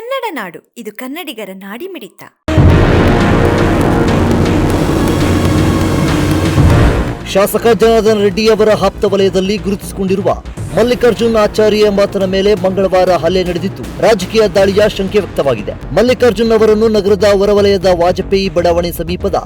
ಕನ್ನಡ ನಾಡು. ಇದು ಕನ್ನಡಿಗರ ನಾಡಿಮಿಡಿತ ಶಾಸಕ ಜನಾರ್ದನ ರೆಡ್ಡಿ ಅವರ ಆಪ್ತ ವಲಯದಲ್ಲಿ ಗುರುತಿಸಿಕೊಂಡಿರುವ ಮಲ್ಲಿಕಾರ್ಜುನ್ ಆಚಾರ್ಯ ಎಂಬಾತನ ಮೇಲೆ ಮಂಗಳವಾರ ಹಲ್ಲೆ ನಡೆದಿದ್ದು ರಾಜಕೀಯ ದಾಳಿಯ ಶಂಕೆ ವ್ಯಕ್ತವಾಗಿದೆ. ಮಲ್ಲಿಕಾರ್ಜುನ್ ಅವರನ್ನು ನಗರದ ಹೊರವಲಯದ ವಾಜಪೇಯಿ ಬಡಾವಣೆ ಸಮೀಪದ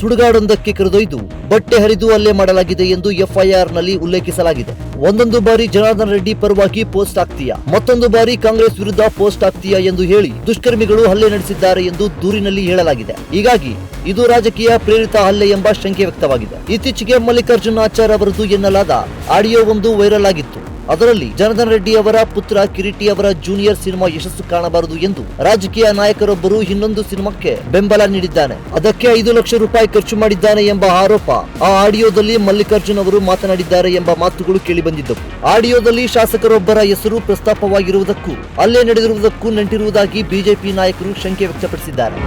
ಸುಡುಗಾಡೊಂದಕ್ಕೆ ಕರೆದೊಯ್ದು ಬಟ್ಟೆ ಹರಿದು ಹಲ್ಲೆ ಮಾಡಲಾಗಿದೆ ಎಂದು ಎಫ್ಐಆರ್ನಲ್ಲಿ ಉಲ್ಲೇಖಿಸಲಾಗಿದೆ. ಒಂದೊಂದು ಬಾರಿ ಜನಾರ್ದನ ರೆಡ್ಡಿ ಪರವಾಗಿ ಪೋಸ್ಟ್ ಆಗ್ತೀಯಾ? ಮತ್ತೊಂದು ಬಾರಿ ಕಾಂಗ್ರೆಸ್ ವಿರುದ್ಧ ಪೋಸ್ಟ್ ಆಗ್ತೀಯಾ ಎಂದು ಹೇಳಿ ದುಷ್ಕರ್ಮಿಗಳು ಹಲ್ಲೆ ನಡೆಸಿದ್ದಾರೆ ಎಂದು ದೂರಿನಲ್ಲಿ ಹೇಳಲಾಗಿದೆ. ಹೀಗಾಗಿ ಇದು ರಾಜಕೀಯ ಪ್ರೇರಿತ ಹಲ್ಲೆ ಎಂಬ ಶಂಕೆ ವ್ಯಕ್ತವಾಗಿದೆ. ಇತ್ತೀಚೆಗೆ ಮಲ್ಲಿಕಾರ್ಜುನ್ ಆಚಾರ್ ಅವರದು ಎನ್ನಲಾದ ಆಡಿಯೋ ಒಂದು ವೈರಲ್ ಆಗಿತ್ತು. ಅದರಲ್ಲಿ ಜನಾರ್ದನ್ ರೆಡ್ಡಿ ಅವರ ಪುತ್ರ ಕಿರೀಟಿ ಅವರ ಜೂನಿಯರ್ ಸಿನಿಮಾ ಯಶಸ್ಸು ಕಾಣಬಾರದು ಎಂದು ರಾಜಕೀಯ ನಾಯಕರೊಬ್ಬರು ಇನ್ನೊಂದು ಸಿನಿಮಾಕ್ಕೆ ಬೆಂಬಲ ನೀಡಿದ್ದಾನೆ. ಅದಕ್ಕೆ ಐದು ಲಕ್ಷ ರೂಪಾಯಿ ಖರ್ಚು ಮಾಡಿದ್ದಾನೆ ಎಂಬ ಆರೋಪ ಆ ಆಡಿಯೋದಲ್ಲಿ ಮಲ್ಲಿಕಾರ್ಜುನ್ ಅವರು ಮಾತನಾಡಿದ್ದಾರೆ ಎಂಬ ಮಾತುಗಳು ಕೇಳಿಬಂದಿದ್ದವು. ಆಡಿಯೋದಲ್ಲಿ ಶಾಸಕರೊಬ್ಬರ ಹೆಸರು ಪ್ರಸ್ತಾಪವಾಗಿರುವುದಕ್ಕೂ, ಅಲ್ಲೇ ನಡೆದಿರುವುದಕ್ಕೂ ನಂಟಿರುವುದಾಗಿ ಬಿಜೆಪಿ ನಾಯಕರು ಶಂಕೆ ವ್ಯಕ್ತಪಡಿಸಿದ್ದಾರೆ.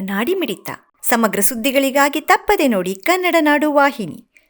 ನಾಡಿ ಮಿಡಿತ. ಸಮಗ್ರ ಸುದ್ದಿಗಳಿಗಾಗಿ ತಪ್ಪದೆ ನೋಡಿ ಕನ್ನಡ ನಾಡು ವಾಹಿನಿ.